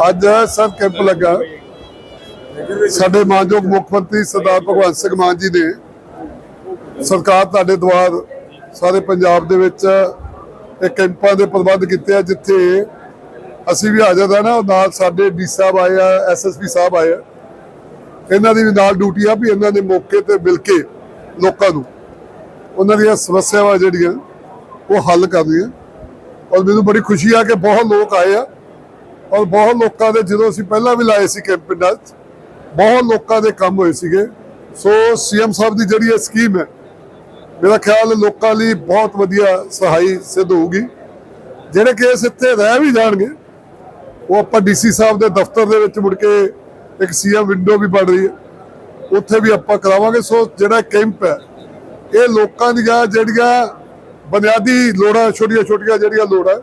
ਅੱਜ sir camp ਲੱਗਾ। ਸਾਡੇ ਮਾਨਯੋਗ ਮੁੱਖ ਮੰਤਰੀ ਸਰਦਾਰ ਭਗਵੰਤ ਸਿੰਘ ਮਾਨ ਜੀ ਨੇ ਸਰਕਾਰ ਤੁਹਾਡੇ ਦੁਆਰ ਸਾਰੇ ਪੰਜਾਬ ਦੇ ਵਿੱਚ ਇਹ ਕੈਂਪਾਂ ਦੇ ਪ੍ਰਬੰਧ ਕੀਤੇ ਆ, ਜਿੱਥੇ ਅਸੀਂ ਵੀ ਹਾਜ਼ਰ ਹਾਂ ਨਾ ਨਾਲ ਸਾਡੇ ਡੀ ਸਾਹਿਬ ਆਏ ਆ ਐਸਐਸਪੀ ਸਾਹਿਬ ਆਏ ਆ। ਇਹਨਾਂ ਦੀ ਵੀ ਨਾਲ ਡਿਊਟੀ ਆ ਵੀ ਇਹਨਾਂ ਦੇ ਮੌਕੇ ਤੇ ਮਿਲ ਕੇ ਲੋਕਾਂ ਨੂੰ ਉਹਨਾਂ ਦੀਆਂ ਸਮੱਸਿਆਵਾਂ ਜਿਹੜੀਆਂ, ਉਹ ਹੱਲ ਕਰਨੀਆਂ। ਔਰ ਮੈਨੂੰ ਬੜੀ ਖੁਸ਼ੀ ਆ ਕਿ ਬਹੁਤ ਲੋਕ ਆਏ ਆ। ਔਰ ਬਹੁਤ ਲੋਕਾਂ ਦੇ, ਜਦੋਂ ਅਸੀਂ ਪਹਿਲਾਂ ਵੀ ਲਾਏ ਸੀ ਕੈਂਪ ਪਿੰਡਾਂ 'ਚ, ਬਹੁਤ ਲੋਕਾਂ ਦੇ ਕੰਮ ਹੋਏ ਸੀਗੇ। ਸੋ ਸੀਐਮ ਸਾਹਿਬ ਦੀ ਜਿਹੜੀ ਇਹ ਸਕੀਮ ਹੈ, ਮੇਰਾ ਖਿਆਲ ਲੋਕਾਂ ਲਈ ਬਹੁਤ ਵਧੀਆ ਸਹਾਈ ਸਿੱਧ ਹੋਊਗੀ। ਜਿਹੜੇ ਕੇਸ ਇੱਥੇ ਰਹਿ ਵੀ ਜਾਣਗੇ, ਉਹ ਆਪਾਂ ਡੀਸੀ ਸਾਹਿਬ ਦੇ ਦਫ਼ਤਰ ਦੇ ਵਿੱਚ ਮੁੜ ਕੇ ਇੱਕ ਸੀਐਮ ਵਿੰਡੋ ਵੀ ਬਣ ਰਹੀ ਹੈ। ਉੱਥੇ ਵੀ ਆਪਾਂ ਕਰਾਵਾਂਗੇ। ਸੋ ਜਿਹੜਾ ਕੈਂਪ ਹੈ, ਇਹ ਲੋਕਾਂ ਦੀਆਂ ਜਿਹੜੀਆਂ ਬੁਨਿਆਦੀ ਲੋੜਾਂ ਛੋਟੀਆਂ ਛੋਟੀਆਂ ਜਿਹੜੀਆਂ ਲੋੜਾਂ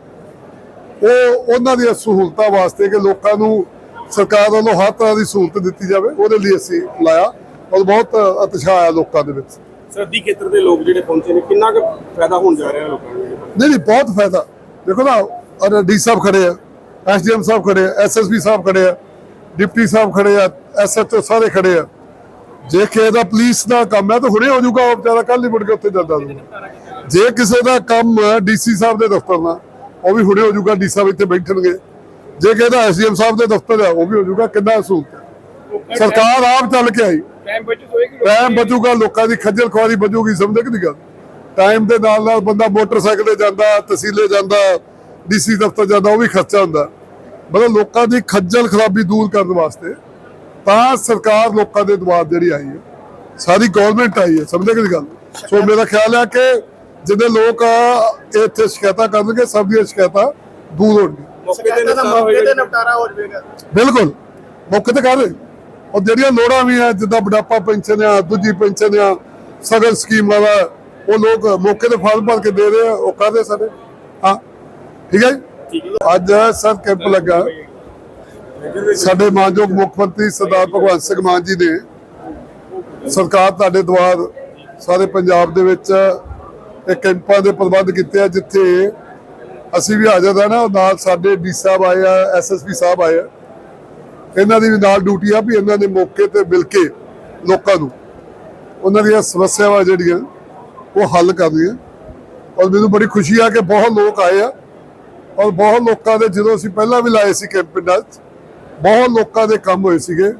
ਉਹ ਉਹਨਾਂ ਦੀਆਂ ਸਹੂਲਤਾਂ ਵਾਸਤੇ ਕਿ ਲੋਕਾਂ ਨੂੰ ਸਰਕਾਰ ਵੱਲੋਂ ਹਰ ਤਰ੍ਹਾਂ ਦੀ ਸਹੂਲਤ ਦਿੱਤੀ ਜਾਵੇ ਉਹਦੇ ਲਈ ਅਸੀਂ ਲਾਇਆ ਔਰ ਬਹੁਤ ਉਤਸ਼ਾਹ ਆਇਆ ਲੋਕਾਂ ਦੇ ਵਿੱਚ। ਸਰਦੀ ਖੇਤਰ ਦੇ ਲੋਕ ਜਿਹੜੇ ਪਹੁੰਚੇ ਨੇ ਕਿੰਨਾ ਕੁ ਫਾਇਦਾ ਹੋਣ ਜਾ ਰਿਹਾ ਲੋਕਾਂ ਨੂੰ? ਨਹੀਂ ਨਹੀਂ ਬਹੁਤ ਫਾਇਦਾ। ਦੇਖੋ ਨਾ ਔਰ ਡੀ ਸਾਹਿਬ ਖੜੇ ਆ ਐਸਡੀਐਮ ਸਾਹਿਬ ਖੜੇ ਆ ਐਸਐਸਪੀ ਸਾਹਿਬ ਖੜੇ ਆ ਡਿਪਟੀ ਸਾਹਿਬ ਖੜੇ ਆ ਐਸਐਚਓ ਸਾਰੇ ਖੜੇ ਆ। ਜੇ ਕਿਸੇ ਦਾ ਪੁਲਿਸ ਦਾ ਕੰਮ ਹੈ ਤਾਂ ਹੁਣੇ ਹੋ ਜਾਊਗਾ ਉਹ ਵਿਚਾਰਾ ਕੱਲ ਹੀ ਮੁੜ ਕੇ ਉੱਥੇ ਜਾਂਦਾ। ਜੇ ਕਿਸੇ ਦਾ ਕੰਮ ਡੀਸੀ ਸਾਹਿਬ ਦੇ ਦਫ਼ਤਰ ਨਾਲ ਉਹ ਵੀ ਹੁਣੇ ਹੋ ਜਾਊਗਾ ਡੀ ਸਾਹਿਬ ਇੱਥੇ ਬੈਠਣਗੇ। ਜੇ ਕਿਸੇ ਦਾ ਐਸਡੀਐਮ ਸਾਹਿਬ ਦੇ ਦਫ਼ਤਰ ਹੈ ਉਹ ਵੀ ਹੋ ਜਾਊਗਾ ਕਿੰਨਾ ਸਹੂਲਤ ਸਰਕਾਰ ਆਪ ਚੱਲ ਕੇ ਆਈ। ਟਾਈਮ ਬਚੂਗਾ ਲੋਕਾਂ ਦੀ ਖੱਜਲ ਖੁਆਰੀ ਬਚੂਗੀ ਸਮਝਦੇ ਕਿ ਨਹੀਂ ਗੱਲ? ਟਾਈਮ ਦੇ ਨਾਲ ਨਾਲ ਬੰਦਾ ਮੋਟਰਸਾਈਕਲ ਤੇ ਜਾਂਦਾ ਤਹਿਸੀਲੇ ਜਾਂਦਾ ਡੀਸੀ ਦਫ਼ਤਰ ਜਾਂਦਾ ਉਹ ਵੀ ਖਰਚਾ ਹੁੰਦਾ। ਮਤਲਬ ਲੋਕਾਂ ਦੀ ਖੱਜਲ ਖਰਾਬੀ ਦੂਰ ਕਰਨ ਵਾਸਤੇ ਤਾਂ ਸਰਕਾਰ ਲੋਕਾਂ ਦੇ ਦਬਾਅ ਜਿਹੜੀ ਆਈ ਹੈ ਸਾਰੀ ਗਵਰਨਮੈਂਟ ਆਈ ਹੈ ਸਮਝਦੇ ਕਿ ਗੱਲ? ਸੋ ਮੇਰਾ ਖਿਆਲ ਹੈ ਕਿ ਜਿਹਦੇ ਲੋਕ ਇੱਥੇ ਸ਼ਿਕਾਇਤਾਂ ਕਰਨਗੇ ਸਭ ਦੀਆਂ ਸ਼ਿਕਾਇਤਾਂ ਦੂਰ ਹੋਣਗੀਆਂ। ਮੌਕੇ ਤੇ ਨਿਪਟਾਰਾ ਮੌਕੇ ਹੋਏਗਾ ਤੇ ਜੀ। ਨਿਪਟਾਰਾ ਹੋ ਜਾਵੇਗਾ। ਬਿਲਕੁਲ। ਮੌਕੇ ਤੇ ਕਰ। ਔਰ ਜਿਹੜੀਆਂ ਲੋੜਾਂ ਵੀ ਆ ਜਿੱਦਾਂ ਬੁਢਾਪਾ ਪੈਨਸ਼ਨ ਆ ਦੂਜੀ ਪੈਨਸ਼ਨ ਆ ਸਗਨ ਸਕੀਮ ਵਾਲਾ ਉਹ ਲੋਕ ਮੌਕੇ ਤੇ ਫਾਰਮ ਭਰ ਕੇ ਦੇ ਰਹੇ ਆ ਉਹ ਰਹੇ ਸਾਡੇ। ਹਾਂ ਠੀਕ ਹੈ ਜੀ? ਠੀਕ ਹੈ ਅੱਜ ਸਰ ਕੈਂਪ ਲੱਗਾ। ਸਾਡੇ ਮਾਨਯੋਗ ਮੁੱਖ ਮੰਤਰੀ ਸਰਦਾਰ ਭਗਵੰਤ ਸਿੰਘ ਮਾਨ ਜੀ ਨੇ ਸਰਕਾਰ ਤੁਹਾਡੇ ਦੁਆਰ ਸਾਰੇ ਪੰਜਾਬ ਦੇ ਵਿੱਚ ਇਹ ਕੈਂਪਾਂ ਦੇ ਪ੍ਰਬੰਧ ਕੀਤੇ ਆ, ਜਿੱਥੇ ਅਸੀਂ ਵੀ ਹਾਜ਼ਰ ਹਾਂ ਨਾ, ਨਾਲ ਸਾਡੇ ਡੀ ਸਾਹਿਬ ਆਏ ਆ ਐਸਐਸਪੀ ਸਾਹਿਬ ਆਏ ਆ। ਇਹਨਾਂ ਦੀ ਵੀ ਨਾਲ ਡਿਊਟੀ ਆ ਵੀ ਇਹਨਾਂ ਦੇ ਮੌਕੇ ਤੇ ਮਿਲ ਕੇ ਲੋਕਾਂ ਨੂੰ ਉਹਨਾਂ ਦੀਆਂ ਸਮੱਸਿਆਵਾਂ ਜਿਹੜੀਆਂ, ਉਹ ਹੱਲ ਕਰਨੀਆਂ। ਔਰ ਮੈਨੂੰ ਬੜੀ ਖੁਸ਼ੀ ਆ ਕਿ ਬਹੁਤ ਲੋਕ ਆਏ ਆ। ਔਰ ਬਹੁਤ ਲੋਕਾਂ ਦੇ, ਜਦੋਂ ਅਸੀਂ ਪਹਿਲਾਂ ਵੀ ਲਾਏ ਸੀ ਕੈਂਪ ਪਿੰਡਾਂ 'ਚ ਬਹੁਤ ਲੋਕਾਂ ਦੇ ਕੰਮ ਹੋਏ ਸੀਗੇ।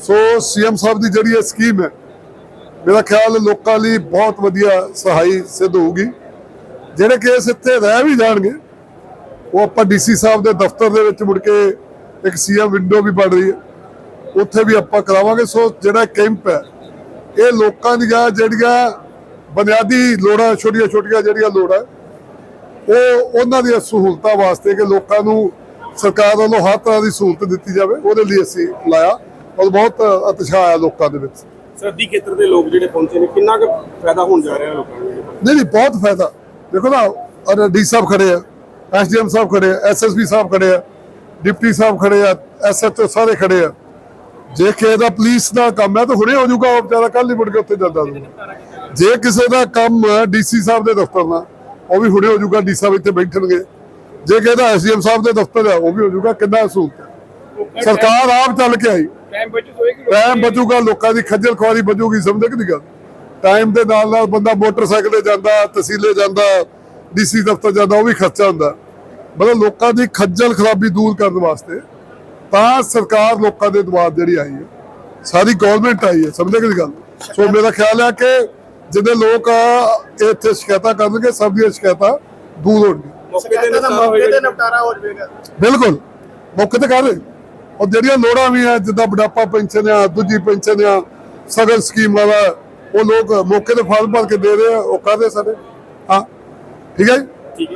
ਸੋ ਸੀਐਮ ਸਾਹਿਬ ਦੀ ਜਿਹੜੀ ਇਹ ਸਕੀਮ ਹੈ ਮੇਰਾ ਖਿਆਲ ਲੋਕਾਂ ਲਈ ਬਹੁਤ ਵਧੀਆ ਸਹਾਈ ਸਿੱਧ ਹੋਊਗੀ। ਜਿਹੜੇ ਕੇਸ ਇੱਥੇ ਰਹਿ ਵੀ ਜਾਣਗੇ, ਉਹ ਆਪਾਂ ਡੀਸੀ ਸਾਹਿਬ ਦੇ ਦਫ਼ਤਰ ਦੇ ਵਿੱਚ ਮੁੜ ਕੇ ਇੱਕ ਸੀਐਮ ਵਿੰਡੋ ਵੀ ਬਣ ਰਹੀ ਹੈ। ਉੱਥੇ ਵੀ ਆਪਾਂ ਕਰਾਵਾਂਗੇ। ਸੋ ਜਿਹੜਾ ਕੈਂਪ ਹੈ, ਇਹ ਲੋਕਾਂ ਦੀਆਂ ਜਿਹੜੀਆਂ ਬੁਨਿਆਦੀ ਲੋੜਾਂ ਛੋਟੀਆਂ ਛੋਟੀਆਂ ਜਿਹੜੀਆਂ ਲੋੜਾਂ, ਉਹ ਉਹਨਾਂ ਦੀਆਂ ਸਹੂਲਤਾਂ ਵਾਸਤੇ ਕਿ ਲੋਕਾਂ ਨੂੰ ਸਰਕਾਰ ਵੱਲੋਂ ਹਰ ਤਰ੍ਹਾਂ ਦੀ ਸਹੂਲਤ ਦਿੱਤੀ ਜਾਵੇ। ਉਹਦੇ ਲਈ ਅਸੀਂ ਲਾਇਆ। ਔਰ ਬਹੁਤ ਉਤਸ਼ਾਹ ਆਇਆ ਲੋਕਾਂ ਦੇ ਵਿੱਚ। ਸਰਦੀ ਖੇਤਰ ਦੇ ਲੋਕ ਜਿਹੜੇ ਪਹੁੰਚੇ ਨੇ ਕਿੰਨਾ ਕੁ ਫਾਇਦਾ ਹੋਣ ਜਾ ਰਿਹਾ ਲੋਕਾਂ ਨੂੰ? ਨਹੀਂ ਨਹੀਂ ਬਹੁਤ ਫਾਇਦਾ। ਦੇਖੋ ਨਾ ਔਰ ਡੀ ਸਾਹਿਬ ਖੜੇ ਆ ਐਸਡੀਐਮ ਸਾਹਿਬ ਖੜੇ ਆ ਐਸਐਸਪੀ ਸਾਹਿਬ ਖੜੇ ਆ ਡਿਪਟੀ ਸਾਹਿਬ ਖੜੇ ਆ ਐਸਐਚਓ ਸਾਰੇ ਖੜੇ ਆ। ਜੇ ਕਿਸੇ ਦਾ ਪੁਲਿਸ ਦਾ ਕੰਮ ਹੈ ਤਾਂ ਹੁਣੇ ਹੋ ਜਾਊਗਾ ਉਹ ਵਿਚਾਰਾ ਕੱਲ ਹੀ ਮੁੜ ਕੇ ਉੱਥੇ ਜਾਂਦਾ ਜੇ ਕਿਸੇ ਦਾ ਕੰਮ ਡੀਸੀ ਸਾਹਿਬ ਦੇ ਦਫ਼ਤਰ ਨਾਲ ਉਹ ਵੀ ਹੁਣੇ ਹੋ ਜਾਊਗਾ ਡੀ ਸਾਹਿਬ ਇੱਥੇ ਬੈਠਣਗੇ। ਜੇ ਕਿਸੇ ਦਾ ਐਸਡੀਐਮ ਸਾਹਿਬ ਦੇ ਦਫ਼ਤਰ ਹੈ ਉਹ ਵੀ ਹੋ ਜਾਊਗਾ ਕਿੰਨਾ ਸਹੂਲਤ ਸਰਕਾਰ ਆਪ ਚੱਲ ਕੇ ਆਈ। ਟਾਈਮ ਬਚਤ ਹੋਏਗੀ ਟਾਈਮ ਬਚੂਗਾ ਲੋਕਾਂ ਦੀ ਖੱਜਲ ਖੁਆਰੀ ਬਚੂਗੀ ਸਮਝਦੇ ਕਿ ਨਹੀਂ ਗੱਲ? ਟਾਈਮ ਦੇ ਨਾਲ ਨਾਲ ਬੰਦਾ ਮੋਟਰਸਾਈਕਲ ਤੇ ਜਾਂਦਾ ਤਹਿਸੀਲੇ ਜਾਂਦਾ ਡੀਸੀ ਦਫ਼ਤਰ ਜਾਂਦਾ ਉਹ ਵੀ ਖਰਚਾ ਹੁੰਦਾ। ਮਤਲਬ ਲੋਕਾਂ ਦੀ ਖੱਜਲ ਖਰਾਬੀ ਦੂਰ ਕਰਨ ਵਾਸਤੇ ਤਾਂ ਸਰਕਾਰ ਲੋਕਾਂ ਦੇ ਦਬਾਅ ਜਿਹੜੀ ਆਈ ਹੈ ਸਾਰੀ ਗਵਰਨਮੈਂਟ ਆਈ ਹੈ ਸਮਝਦੇ ਕਿ ਨਹੀਂ ਗੱਲ? ਸੋ ਮੇਰਾ ਖਿਆਲ ਹੈ ਕਿ ਜਿਹਦੇ ਲੋਕ ਇੱਥੇ ਸ਼ਿਕਾਇਤਾਂ ਕਰਨਗੇ ਸਭ ਦੀਆਂ ਸ਼ਿਕਾਇਤਾਂ ਦੂਰ ਹੋਣਗੀਆਂ। ਮੌਕੇ ਤੇ ਨਿਪਟਾਰਾ ਹੋ ਜਾਵੇਗਾ। ਬਿਲਕੁਲ। ਮੌਕੇ ਤੇ ਕਰ ਰਹੇ। ਔਰ ਜਿਹੜੀਆਂ ਲੋੜਾਂ ਵੀ ਆ ਜਿੱਦਾਂ ਬੁਢਾਪਾ ਪੈਨਸ਼ਨ ਆ, ਦੂਜੀ ਪੈਨਸ਼ਨ ਆ, ਸਗਨ ਸਕੀਮਾਂ ਦਾ ਉਹ ਲੋਕ ਮੌਕੇ ਤੇ ਫਾਰਮ ਭਰ ਕੇ ਦੇ ਰਹੇ ਆ, ਉਹ ਕਰ ਰਹੇ ਸਾਡੇ ਹਾਂ, ਠੀਕ ਹੈ ਜੀ?